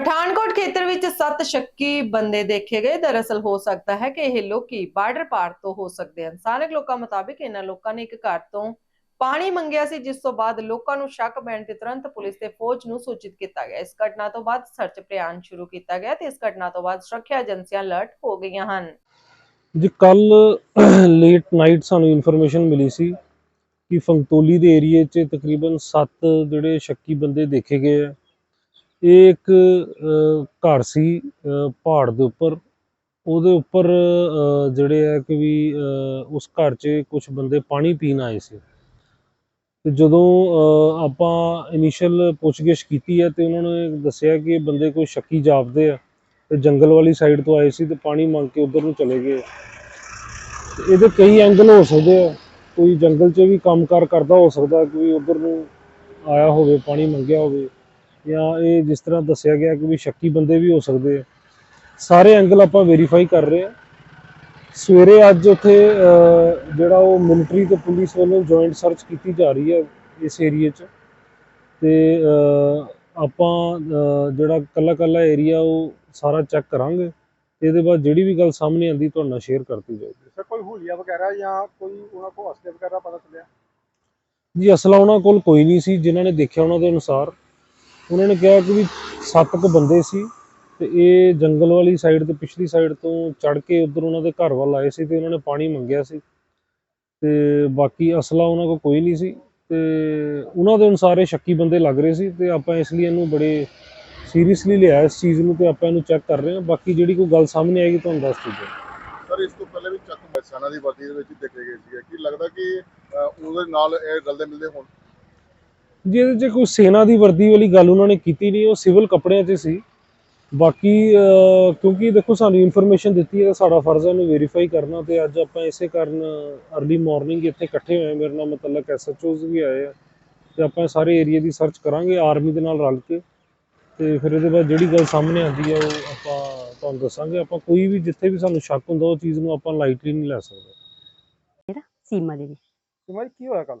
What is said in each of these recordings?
ਪਠਾਨਕੋਟ ਖੇਤਰ ਵਿੱਚ ਸੱਤ ਸ਼ੱਕੀ ਬੰਦੇ ਦੇਖੇ ਗਏ। ਦਰਅਸਲ ਹੋ ਸਕਦਾ ਹੈ ਕਿ ਇਹ ਲੋਕੀ ਬਾਰਡਰ ਪਾਰ ਤੋਂ ਹੋ ਸਕਦੇ ਹਨ। ਸਥਾਨਕ ਲੋਕਾਂ ਮੁਤਾਬਿਕ ਇਹਨਾਂ ਲੋਕਾਂ ਨੇ ਇੱਕ ਘਰ ਤੋਂ ਪਾਣੀ ਮੰਗਿਆ ਸੀ, ਜਿਸ ਤੋਂ ਬਾਅਦ ਲੋਕਾਂ ਨੂੰ ਸ਼ੱਕ ਪੈਣ ਤੇ ਤੁਰੰਤ ਪੁਲਿਸ ਤੇ ਫੌਜ ਨੂੰ ਸੂਚਿਤ ਕੀਤਾ ਗਿਆ। ਇਸ ਘਟਨਾ ਤੋਂ ਬਾਅਦ ਸਰਚ ਅਭਿਆਨ ਸ਼ੁਰੂ ਕੀਤਾ ਗਿਆ ਤੇ ਇਸ ਘਟਨਾ ਤੋਂ ਬਾਅਦ ਸੁਰੱਖਿਆ ਏਜੰਸੀਆਂ ਅਲਰਟ ਹੋ ਗਈਆਂ ਹਨ। ਜੀ ਕੱਲ ਲੇਟ ਨਾਈਟ ਸਾਨੂੰ ਇਨਫੋਰਮੇਸ਼ਨ ਮਿਲੀ ਸੀ ਕਿ ਫੰਗਤੋਲੀ ਦੇ ਏਰੀਏ 'ਚ ਤਕਰੀਬਨ 7 ਜਿਹੜੇ ਸ਼ੱਕੀ ਬੰਦੇ ਦੇਖੇ ਗਏ ਆ। ਇਹ ਇੱਕ ਘਰ ਸੀ ਪਹਾੜ ਦੇ ਉੱਪਰ। ਉਹਦੇ ਉੱਪਰ ਜਿਹੜੇ ਹੈ ਕਿ ਵੀ ਅ, ਉਸ ਘਰ 'ਚ ਕੁਝ ਬੰਦੇ ਪਾਣੀ ਪੀਣ ਆਏ ਸੀ। ਤੇ ਜਦੋਂ ਅ, ਆਪਾਂ ਇਨੀਸ਼ੀਅਲ ਪੁੱਛਗਿੱਛ ਕੀਤੀ ਹੈ ਤੇ ਉਹਨਾਂ ਨੇ ਦੱਸਿਆ ਕਿ ਇਹ ਬੰਦੇ ਕੋਈ ਸ਼ੱਕੀ ਜਾਪਦੇ ਆ ਤੇ ਜੰਗਲ ਵਾਲੀ ਸਾਈਡ ਤੋਂ ਆਏ ਸੀ ਤੇ ਪਾਣੀ ਮੰਗ ਕੇ ਉਧਰ ਨੂੰ ਚਲੇ ਗਏ। ਇਹਦੇ ਕਈ ਐਂਗਲ ਹੋ ਸਕਦੇ ਆ। ਕੋਈ ਜੰਗਲ 'ਚ ਵੀ ਕੰਮਕਾਰ ਕਰਦਾ ਹੋ ਸਕਦਾ ਕੋਈ ਉਧਰ ਨੂੰ ਆਇਆ ਹੋਵੇ ਪਾਣੀ ਮੰਗਿਆ ਹੋਵੇ। ਜਾਂ ਇਹ ਜਿਸ ਤਰ੍ਹਾਂ ਦੱਸਿਆ ਗਿਆ ਕਿ ਵੀ ਸ਼ੱਕੀ ਬੰਦੇ ਵੀ ਹੋ ਸਕਦੇ ਆ। ਸਾਰੇ ਐਂਗਲ ਆਪਾਂ ਵੈਰੀਫਾਈ ਕਰ ਰਹੇ ਆ ਸਵੇਰੇ ਅੱਜ ਉੱਥੇ ਜਿਹੜਾ ਉਹ ਮਿਲਟਰੀ ਤੇ ਪੁਲਿਸ ਵੱਲੋਂ ਜੁਆਇੰਟ ਸਰਚ ਕੀਤੀ ਜਾ ਰਹੀ ਹੈ ਇਸ ਏਰੀਏ 'ਚ। ਤੇ ਆਪਾਂ ਜਿਹੜਾ ਕੱਲਾ ਕੱਲਾ ਏਰੀਆ ਉਹ ਸਾਰਾ ਚੈੱਕ ਕਰਾਂਗੇ। ਤੇ ਇਹਦੇ ਬਾਅਦ ਜਿਹੜੀ ਵੀ ਗੱਲ ਸਾਹਮਣੇ ਆਂਦੀ ਤੁਹਾਡੇ ਨਾਲ ਸ਼ੇਅਰ ਕਰਤੀ ਜਾਏਗੀ ਸਰ ਕੋਈ ਹੁਲੀਆ ਵਗੈਰਾ ਜਾਂ ਕੋਈ ਉਹਨਾਂ ਕੋਲ ਅਸਲੇ ਵਗੈਰਾ ਪਤਾ ਚੱਲਿਆ? ਜੀ ਅਸਲਾ ਉਹਨਾਂ ਕੋਲ ਕੋਈ ਨਹੀਂ ਸੀ। ਜਿਨ੍ਹਾਂ ਨੇ ਦੇਖਿਆ ਉਹਨਾਂ ਦੇ ਅਨੁਸਾਰ ਉਹਨਾਂ ਨੇ ਕਿਹਾ ਕਿ ਵੀ ਸੱਤ ਕੁ ਬੰਦੇ ਸੀ ਤੇ ਇਹ ਜੰਗਲ ਵਾਲੀ ਸਾਈਡ ਤੇ ਪਿਛਲੀ ਸਾਈਡ ਤੋਂ ਚੜ ਕੇ ਉਧਰ ਉਹਨਾਂ ਦੇ ਘਰ ਵੱਲ ਆਏ ਸੀ ਤੇ ਉਹਨਾਂ ਨੇ ਪਾਣੀ ਮੰਗਿਆ ਸੀ। ਤੇ ਬਾਕੀ ਅਸਲਾ ਉਹਨਾਂ ਕੋਲ ਕੋਈ ਨਹੀਂ ਸੀ ਤੇ ਉਹਨਾਂ ਦੇ ਅਨੁਸਾਰ ਇਹ ਸ਼ੱਕੀ ਬੰਦੇ ਲੱਗ ਰਹੇ ਸੀ ਤੇ ਆਪਾਂ ਇਸ ਲਈ ਇਹਨੂੰ ਬੜੇ ਸੀਰੀਅਸਲੀ ਲਿਆ ਇਸ ਚੀਜ਼ ਨੂੰ ਤੇ ਆਪਾਂ ਇਹਨੂੰ ਚੈੱਕ ਕਰ ਰਹੇ ਹਾਂ। ਬਾਕੀ ਜਿਹੜੀ ਕੋਈ ਗੱਲ ਸਾਹਮਣੇ ਆਏਗੀ ਤੁਹਾਨੂੰ ਦੱਸ ਦਿੱਤੀ ਸਰ, ਇਸ ਤੋਂ ਪਹਿਲੇ ਵੀ ਚੱਕ ਬਸਾਨਾ ਦੀ ਵਰਦੀ ਦੇ ਵਿੱਚ ਦੇਖੇ ਗਏ ਸੀਗੇ। ਕੀ ਲੱਗਦਾ ਕਿ ਉਹਦੇ ਨਾਲ ਇਹ ਰਲਦੇ ਮਿਲਦੇ ਹੋਣ? ਜੀ ਇਹਦੇ 'ਚ ਕੋਈ ਸੈਨਾ ਦੀ ਵਰਦੀ ਵਾਲੀ ਗੱਲ ਉਹਨਾਂ ਨੇ ਕੀਤੀ ਨਹੀਂ ਉਹ ਸਿਵਲ ਕੱਪੜਿਆਂ 'ਚ ਸੀ। ਬਾਕੀ ਕਿਉਂਕਿ ਦੇਖੋ ਸਾਨੂੰ ਇਨਫੋਰਮੇਸ਼ਨ ਦਿੱਤੀ ਹੈ ਤਾਂ ਸਾਡਾ ਫਰਜ਼ ਹੈ ਉਹਨੂੰ ਵੈਰੀਫਾਈ ਕਰਨਾ ਤੇ ਅੱਜ ਆਪਾਂ ਇਸੇ ਕਾਰਨ ਅਰਲੀ ਮਾਰਨਿੰਗ ਇੱਥੇ ਇਕੱਠੇ ਹੋਏ। ਮੇਰੇ ਨਾਲ ਮਤਲਬ ਐਸਐਚਓਜ਼ ਵੀ ਆਏ ਆ ਤੇ ਆਪਾਂ ਸਾਰੇ ਏਰੀਆ ਦੀ ਸਰਚ ਕਰਾਂਗੇ ਆਰਮੀ ਦੇ ਨਾਲ ਰਲ ਕੇ ਤੇ ਫਿਰ ਇਹਦੇ ਬਾਅਦ ਜਿਹੜੀ ਗੱਲ ਸਾਹਮਣੇ ਆਉਂਦੀ ਹੈ ਉਹ ਆਪਾਂ ਤੁਹਾਨੂੰ ਦੱਸਾਂਗੇ। ਆਪਾਂ ਕੋਈ ਵੀ ਜਿੱਥੇ ਵੀ ਸਾਨੂੰ ਸ਼ੱਕ ਹੁੰਦਾ ਉਹ ਚੀਜ਼ ਨੂੰ ਆਪਾਂ ਲਾਈਟਲੀ ਨਹੀਂ ਲੈ ਸਕਦੇ। ਸੀਮਾ ਦੇਵੀ ਸਿਮਾ ਜੀ ਕੀ ਹੋਇਆ ਕੱਲ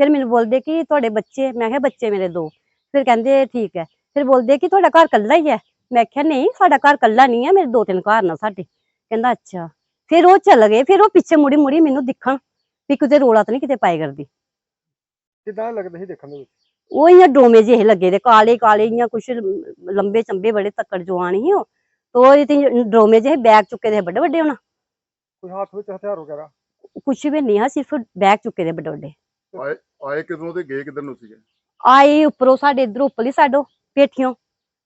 ਫਿਰ ਮੈਨੂੰ ਬੋਲਦੇ ਕਿ ਤੁਹਾਡੇ ਬੱਚੇ ਮੈਂ ਕਿਹਾ ਬੱਚੇ ਮੇਰੇ ਦੋ। ਫਿਰ ਕਹਿੰਦੇ ਠੀਕ ਹੈ। ਫਿਰ ਬੋਲਦੇ ਕਿ ਤੁਹਾਡਾ ਘਰ ਕੱਲਾ ਹੀ ਹੈ। ਮੈਂ ਕਿਹਾ ਨਹੀਂ ਸਾਡਾ ਘਰ ਕੱਲਾ ਨਹੀਂ ਹੈ ਮੇਰੇ ਦੋ ਤਿੰਨ ਘਰ ਨਾ ਸਾਡੇ। ਕਹਿੰਦਾ ਅੱਛਾ। ਫਿਰ ਉਹ ਚੱਲ ਗਏ। ਫਿਰ ਉਹ ਪਿੱਛੇ ਮੁੜੀ ਮੁੜੀ ਮੈਨੂੰ ਦਿਖਣ ਵੀ ਕਿਤੇ ਰੋਲਾ ਤਾਂ ਨਹੀਂ ਕਿਤੇ ਪਾਏ ਕਰਦੀ। ਕਿਦਾਂ ਲੱਗਦਾ ਸੀ ਦੇਖਣ ਦੇ ਵਿੱਚ? ਉਹ ਇਆਂ ਡੋਮੇ ਜਿਹੇ ਲੱਗੇ ਦੇ ਕਾਲੇ ਕਾਲੇ ਇਆਂ ਕੁਛ ਲੰਬੇ ਚੰਬੇ ਬੜੇ ਤੱਕੜ ਜਵਾਨ ਸੀ ਉਹ। ਤੋ ਇਹ ਤੇ ਡੋਮੇ ਜਿਹੇ ਬੈਗ ਚੁੱਕੇ ਦੇ ਵੱਡੇ ਵੱਡੇ ਹੋਣਾ। ਕੋਈ ਹੱਥ ਵਿੱਚ ਹਥਿਆਰ ਵਗੈਰਾ? ਕੁਛ ਵੀ ਨਹੀਂ ਆ ਸਿਰਫ ਬੈਗ ਚੁੱਕੇ ਦੇ ਵੱਡੇ ਵੱਡੇ। ਆਏ ਕਿਧਰੋਂ ਤੇ ਗਏ ਕਿਧਰ ਨੂੰ ਸੀਗੇ? ਆਏ ਉੱਪਰੋਂ ਸਾਡੇ ਇਧਰ ਉੱਪਰਲੀ ਸਾਈਡੋਂ ਪੇਠੀਆਂ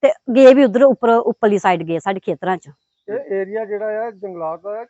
ਤੇ ਗਏ ਵੀ ਉਧਰ ਉੱਪਰ ਉੱਪਰਲੀ ਸਾਈਡ ਗਏ ਸਾਡੇ ਖੇਤਰਾਂ ਚ। ਇਹ ਏਰੀਆ ਜਿਹੜਾ ਆ ਜੰਗਲਾਤ ਦਾ ਹੈ